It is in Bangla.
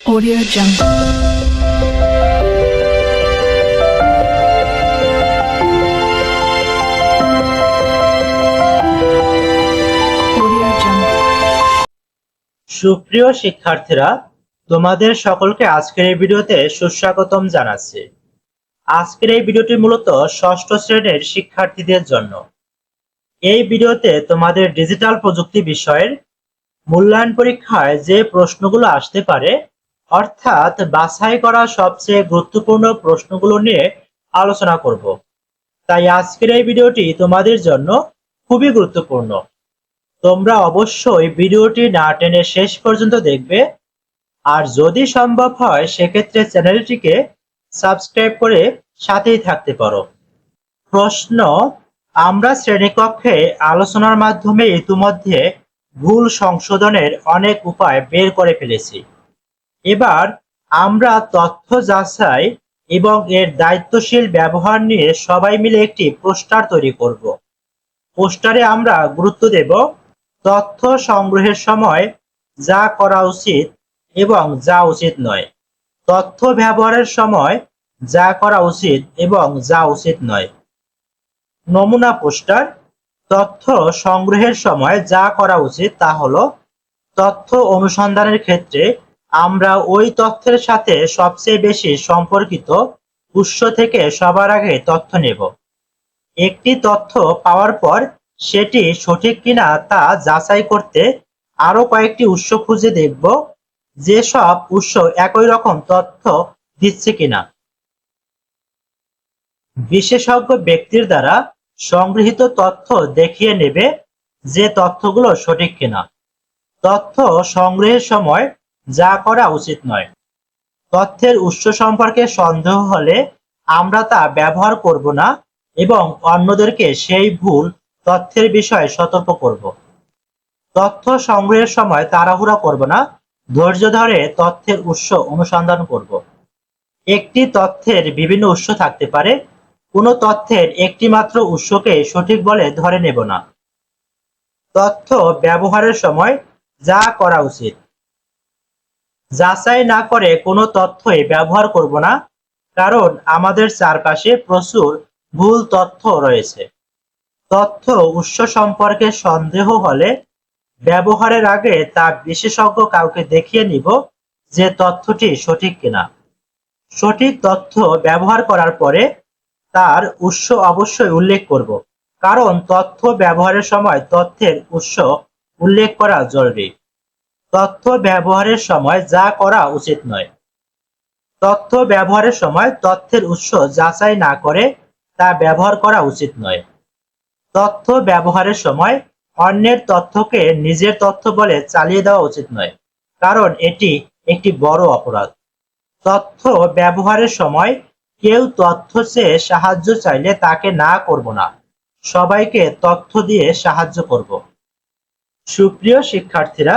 Audio Jungle. সুপ্রিয় শিক্ষার্থীরা, তোমাদের সকলকে আজকের এই ভিডিওতে সুস্বাগতম জানাচ্ছি। আজকের এই ভিডিওটি মূলত ষষ্ঠ শ্রেণির শিক্ষার্থীদের জন্য। এই ভিডিওতে তোমাদের ডিজিটাল প্রযুক্তি বিষয়ের মূল্যায়ন পরীক্ষায় যে প্রশ্নগুলো আসতে পারে অর্থাৎ বাছাই করা সবচেয়ে গুরুত্বপূর্ণ প্রশ্নগুলো নিয়ে আলোচনা করব। তাই আজকের এই ভিডিওটি তোমাদের জন্য খুবই গুরুত্বপূর্ণ। তোমরা অবশ্যই ভিডিওটি না টেনে শেষ পর্যন্ত দেখবে। আর যদি সম্ভব হয়, সেক্ষেত্রে চ্যানেলটিকে সাবস্ক্রাইব করে সাথেই থাকতে পারো। প্রশ্ন, আমরা শ্রেণীকক্ষে আলোচনার মাধ্যমে ইতিমধ্যে ভুল সংশোধনের অনেক উপায় বের করে ফেলেছি। এবার আমরা তথ্য যাচাই এবং এর দায়িত্বশীল ব্যবহার নিয়ে সবাই মিলে একটি পোস্টার তৈরি করব। পোস্টারে আমরা গুরুত্ব দেব তথ্য সংগ্রহের সময় যা করা উচিত এবং যা উচিত নয়, তথ্য ব্যবহারের সময় যা করা উচিত এবং যা উচিত নয়। নমুনা পোস্টার, তথ্য সংগ্রহের সময় যা করা উচিত তা হলো তথ্য অনুসন্ধানের ক্ষেত্রে আমরা ওই তথ্যের সাথে সবচেয়ে বেশি সম্পর্কিত উৎস থেকে সবার আগে তথ্য নেব। একটি তথ্য পাওয়ার পর সেটি সঠিক কিনা তা যাচাই করতে আরও কয়েকটি উৎস খুঁজে দেখব, যেসব উৎস একই রকম তথ্য দিচ্ছে কিনা। বিশেষজ্ঞ ব্যক্তির দ্বারা সংগৃহীত তথ্য দেখিয়ে নেবে যে তথ্যগুলো সঠিক কিনা। তথ্য সংগ্রহের সময় যা করা উচিত নয়। তথ্যের উৎস সম্পর্কে সন্দেহ হলে আমরা তা ব্যবহার করব না এবং অন্যদেরকে সেই ভুল তথ্যের বিষয়ে সতর্ক করব। তথ্য সংগ্রহের সময় তাড়াহুড়া করব না, ধৈর্য ধরে তথ্যের উৎস অনুসন্ধান করব। একটি তথ্যের বিভিন্ন উৎস থাকতে পারে, কোনো তথ্যের একটি মাত্র উৎসকে সঠিক বলে ধরে নেব না। তথ্য ব্যবহারের সময় যা করা উচিত। যাচাই না করে কোনো তথ্যই ব্যবহার করব না, কারণ আমাদের চারপাশে প্রচুর ভুল তথ্য রয়েছে। তথ্য উৎস সম্পর্কে সন্দেহ হলে ব্যবহারের আগে তা বিশেষজ্ঞ কাউকে দেখিয়ে নিব যে তথ্যটি সঠিক কিনা। সঠিক তথ্য ব্যবহার করার পরে তার উৎস অবশ্যই উল্লেখ করব, কারণ তথ্য ব্যবহারের সময় তথ্যের উৎস উল্লেখ করা জরুরি। তথ্য ব্যবহারের সময় যা করা উচিত নয়। তথ্য ব্যবহারের সময় তথ্যের উৎস যাচাই না করে তা ব্যবহার করা উচিত নয়। তথ্য ব্যবহারের সময় অন্যের তথ্যকে নিজের তথ্য বলে চালিয়ে দেওয়া উচিত নয়, কারণ এটি একটি বড় অপরাধ। তথ্য ব্যবহারের সময় কেউ তথ্য চেয়ে সাহায্য চাইলে তাকে না করব না, সবাইকে তথ্য দিয়ে সাহায্য করব। সুপ্রিয় শিক্ষার্থীরা